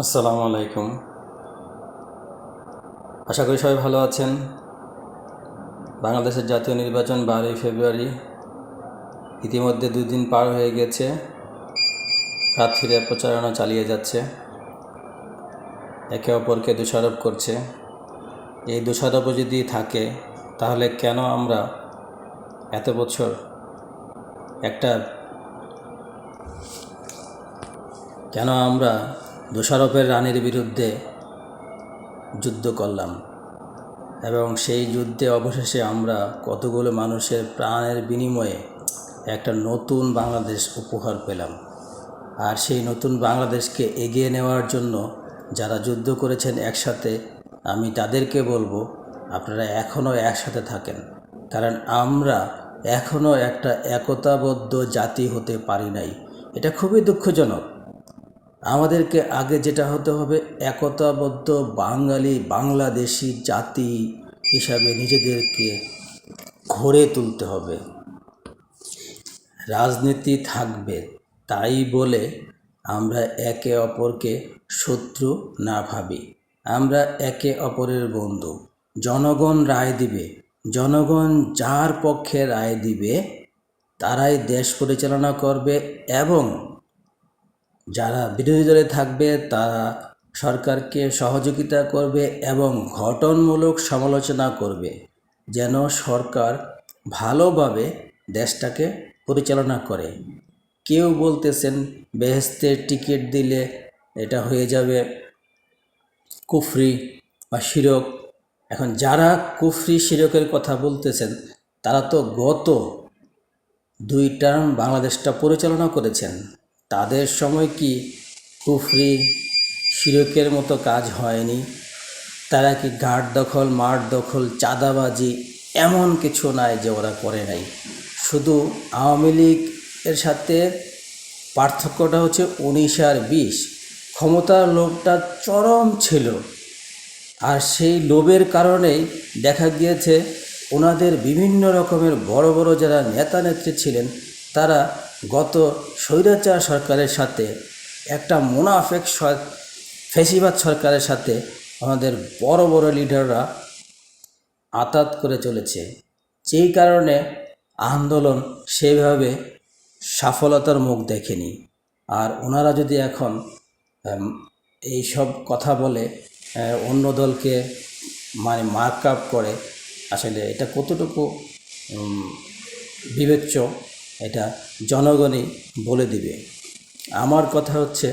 আসসালামু আলাইকুম। আশা করি সবাই ভালো আছেন। বাংলাদেশের জাতীয় নির্বাচন বারোই ফেব্রুয়ারি ইতিমধ্যে দুদিন পার হয়ে গেছে। প্রার্থীরা প্রচারণা চালিয়ে যাচ্ছে। একে অপরকে দোষারোপ করছে। এই দোষারোপও যদি থাকে, তাহলে কেন আমরা এত বছর একটা কেন আমরা দোষারোপের রানীর বিরুদ্ধে যুদ্ধ করলাম এবং সেই যুদ্ধে অবশেষে আমরা কতগুলো মানুষের প্রাণের বিনিময়ে একটা নতুন বাংলাদেশ উপহার পেলাম। আর সেই নতুন বাংলাদেশকে এগিয়ে নেওয়ার জন্য যারা যুদ্ধ করেছেন একসাথে, আমি তাদেরকে বলব, আপনারা এখনও একসাথে থাকেন। কারণ আমরা এখনও একটা একতাবদ্ধ জাতি হতে পারি নাই। এটা খুবই দুঃখজনক। আমাদেরকে আগে যেটা হতে হবে, একতাবদ্ধ বাঙালি বাংলাদেশি জাতি হিসাবে নিজেদেরকে গড়ে তুলতে হবে। রাজনীতি থাকবে তাই বলে আমরা একে অপরকে শত্রু না ভাবি। আমরা একে অপরের বন্ধু। জনগণ রায় দিবে। জনগণ যার পক্ষে রায় দিবে, তারাই দেশ পরিচালনা করবে এবং যারা বিরোধী দলে থাকবে, তারা সরকারকে সহযোগিতা করবে এবং ঘটনমূলক সমালোচনা করবে, যেন সরকার ভালোভাবে দেশটাকে পরিচালনা করে। কেউ বলতেছেন বেহেস্তের টিকিট দিলে এটা হয়ে যাবে কুফরি বা শিরক। এখন যারা কুফরি শিরকের কথা বলতেছেন, তারা তো গত দুই টার্ম বাংলাদেশটা পরিচালনা করেছেন। তাদের সময় কি কুফরি শিরকের মতো কাজ হয়নি? তারা কি ঘাট দখল, মাঠ দখল, চাঁদাবাজি এমন কিছু নাই যে ওরা করে নাই? শুধু আওয়ামী লীগ এর সাথে পার্থক্যটা হচ্ছে উনিশ আর বিশ। ক্ষমতার লোভটা চরম ছিল। আর সেই লোভের কারণেই দেখা গিয়েছে, ওনাদের বিভিন্ন রকমের বড় বড় যারা নেতা নেত্রী ছিলেন, তারা গত স্বৈরাচার সরকারের সাথে, একটা মুনাফেক ফেসিবাদ সরকারের সাথে আমাদের বড় বড় লিডাররা আতাত করে চলেছে। যেই কারণে আন্দোলন সেভাবে সফলতার মুখ দেখেনি। আর ওনারা যদি এখন এই সব কথা বলে অন্য দলকে মানে মার্ক আপ করে, আসলে এটা কতটুকু বিবেচ্য এটা জনগণই বলে দিবে। আমার কথা হচ্ছে